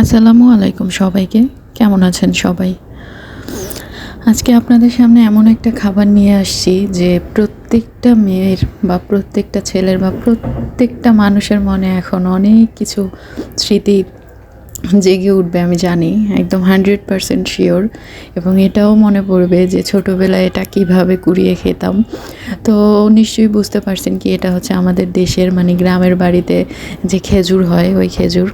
আসসালামু আলাইকুম সবাইকে। কেমন আছেন সবাই? আজকে আপনাদের সামনে এমন একটা খাবার নিয়ে আসছি যে প্রত্যেকটা মেয়ের বা প্রত্যেকটা ছেলের বা প্রত্যেকটা মানুষের মনে এখন অনেক কিছু স্মৃতি জেগে উঠবে, আমি জানি, একদম হান্ড্রেড পারসেন্ট শিওর এবং এটাও মনে পড়বে যে ছোটোবেলায় এটা কীভাবে কুড়িয়ে খেতাম। তো নিশ্চয়ই বুঝতে পারছেন কি এটা হচ্ছে আমাদের দেশের মানে গ্রামের বাড়িতে যে খেজুর হয়, ওই খেজুর।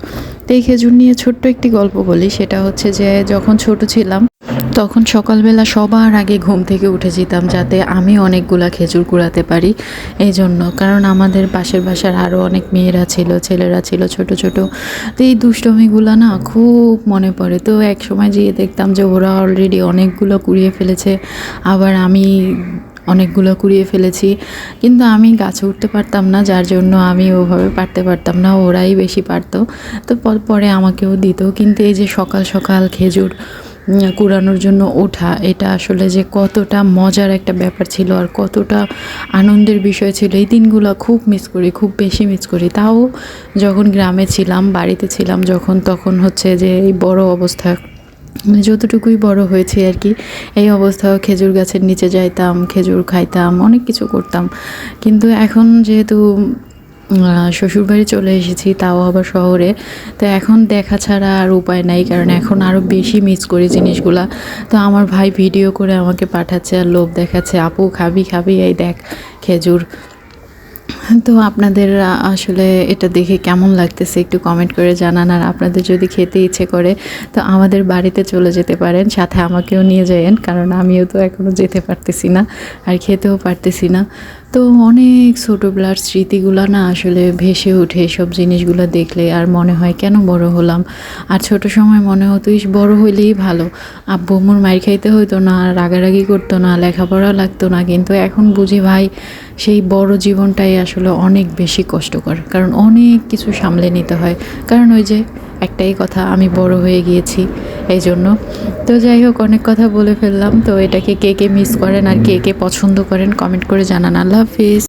তো এই খেজুর নিয়ে ছোট্ট একটি গল্প বলি, সেটা হচ্ছে যে যখন ছোট ছিলাম তখন সকালবেলা সবার আগে ঘুম থেকে উঠে যেতাম যাতে আমি অনেকগুলা খেজুর কুড়াতে পারি। এই জন্য কারণ আমাদের পাশের বাসার আরও অনেক মেয়েরা ছিল, ছেলেরা ছিল, ছোট ছোট। তো এই দুষ্টমিগুলো না খুব মনে পড়ে। তো এক সময় যেয়ে দেখতাম যে ওরা অলরেডি অনেকগুলো কুড়িয়ে ফেলেছে, আবার আমি অনেকগুলো কুড়িয়ে ফেলেছি। কিন্তু আমি গাছে উঠতে পারতাম না, যার জন্য আমি ওভাবে পারতে পারতাম না, ওরাই বেশি পারতো। তো পরে আমাকেও দিত। কিন্তু এই যে সকাল সকাল খেজুর কুড়ানোর জন্য ওঠা, এটা আসলে যে কতটা মজার একটা ব্যাপার ছিল আর কতটা আনন্দের বিষয় ছিল, এই দিনগুলো খুব মিস করি, খুব বেশি মিস করি। তাও যখন গ্রামে ছিলাম, বাড়িতে ছিলাম যখন, তখন হচ্ছে যে এই বড় অবস্থা মানে যতটুকুই বড় হয়েছে আর কি, এই অবস্থাও খেজুর গাছের নিচে যাইতাম, খেজুর খাইতাম, অনেক কিছু করতাম। কিন্তু এখন যেহেতু শ্বশুরবাড়ি চলে এসেছি, তাও আবার শহরে। তো এখন দেখা ছাড়া আর উপায় নাই, কারণ এখন আরও বেশি মিস করি জিনিসগুলা। তো আমার ভাই ভিডিও করে আমাকে পাঠাচ্ছে আর লোভ দেখাচ্ছে, আপু, খাবি খাবি, এই দেখ, খেজুর। তো আপনাদের আসলে এটা দেখে কেমন লাগতেছে একটু কমেন্ট করে জানান। আর আপনাদের যদি খেতে ইচ্ছে করে, তো আমাদের বাড়িতে চলে যেতে পারেন, সাথে আমাকেও নিয়ে যায়েন, কারণ আমিও তো এখনও যেতে পারতেছি না, আর খেতেও পারতেছি না। তো অনেক ছোটোবেলার স্মৃতিগুলো না আসলে ভেসে ওঠে এসব জিনিসগুলো দেখলে, আর মনে হয় কেন বড় হলাম? আর ছোট সময় মনে হতো, ইস, বড় হইলেই ভালো। আব্বু আম্মুর মায়ের খাইতে হইতো না, রাগারাগি করতো না লেখাপড়া লাগতো না, কিন্তু এখন বুঝি ভাই সেই বড় জীবনটাই আসলে অনেক বেশি কষ্টকর। কারণ অনেক কিছু সামলে নিতে হয়। কারণ ওই যে একটাই কথা, আমি বড় হয়ে গিয়েছি এই জন্য তো যাই হোক, অনেক কথা বলে ফেললাম। তো এটাকে কে কে মিস করেন আর কে কে পছন্দ করেন কমেন্ট করে জানান। আল্লাহ হাফিজ।